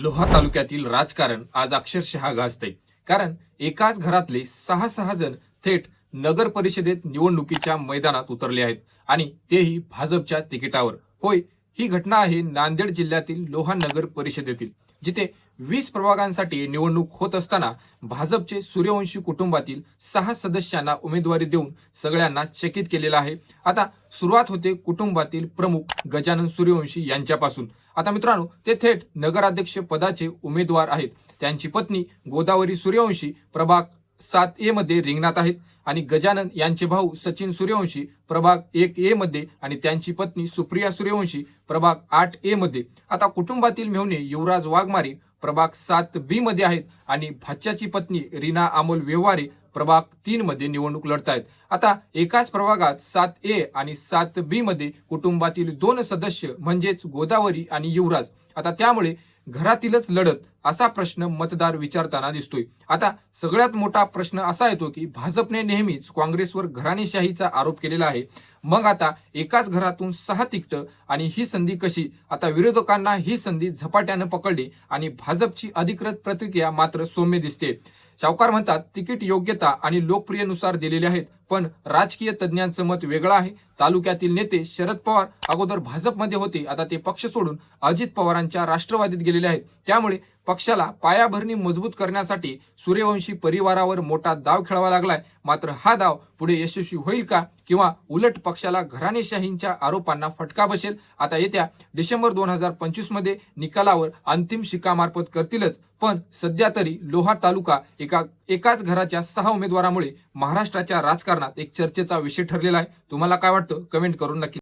लोहा तालुक्यातील राजकारण आज अक्षरशः गाजते कारण एकाच घरातले सहा सहा जण थेट नगर परिषदेत निवडणुकीच्या मैदानात उतरले आहेत आणि तेही भाजपच्या तिकिटावर. होय ही घटना आहे नांदेड जिल्ह्यातील लोहा नगर परिषदेतील जिथे वीस प्रभागांसाठी निवडणूक होत असताना भाजपचे सूर्यवंशी कुटुंबातील सहा सदस्यांना उमेदवारी देऊन सगळ्यांना चकित केलेलं आहे. आता सुरुवात होते कुटुंबातील प्रमुख गजानन सूर्यवंशी यांच्यापासून. आता मित्रांनो ते थेट नगराध्यक्ष पदाचे उमेदवार आहेत. त्यांची पत्नी गोदावरी सूर्यवंशी प्रभाग सात ए मध्ये रिंगणात आहेत आणि गजानन यांचे भाऊ सचिन सूर्यवंशी प्रभाग एक ए मध्ये आणि त्यांची पत्नी सुप्रिया सूर्यवंशी प्रभाग आठ ए मध्ये. आता कुटुंबातील मेहुणे युवराज वाघमारे प्रभाग सात बी मध्ये आहेत आणि भाच्याची पत्नी रीना अमोल व्यवहारे प्रभाग तीन मध्ये निवडणूक लढतायत. आता एकाच प्रभागात सात ए आणि सात बी मध्ये कुटुंबातील दोन सदस्य म्हणजेच गोदावरी आणि युवराज. आता त्यामुळे घरातीलच लढत असा प्रश्न मतदार विचारताना दिसतोय. आता सगळ्यात मोठा प्रश्न असा येतो की भाजपने नेहमीच काँग्रेसवर घराणेशाहीचा आरोप केलेला आहे. मग आता एकाच घरातून सहा तिकट आणि ही संधी कशी? आता विरोधकांना ही संधी झपाट्यानं पकडली आणि भाजपची अधिकृत प्रतिक्रिया मात्र सौम्य दिसते. सावकार म्हणतात तिकीट योग्यता आणि लोकप्रियनुसार दिलेले आहेत पण राजकीय तज्ज्ञांचं मत वेगळं आहे. तालुक्यातील नेते शरद पवार अगोदर भाजपमध्ये होते. आता ते पक्ष सोडून अजित पवारांच्या राष्ट्रवादीत गेलेले आहेत. त्यामुळे पक्षाला पायाभरणी मजबूत करण्यासाठी सूर्यवंशी परिवारावर मोठा दाव खेळावा लागलाय. मात्र हा दाव पुढे यशस्वी होईल का किंवा उलट पक्षाला घराणेशाहींच्या आरोपांना फटका बसेल? आता येत्या डिसेंबर दोन हजार पंचवीसमध्ये निकालावर अंतिम शिक्कामार्फत करतीलच. पण सध्या तरी लोहा तालुका एका एकाच घराच्या सहा उमेदवारामुळे महाराष्ट्राच्या राजकारणात एक चर्चेचा विषय ठरलेला आहे. तुम्हाला काय वाटतं? वाटतं कमेंट करून नक्की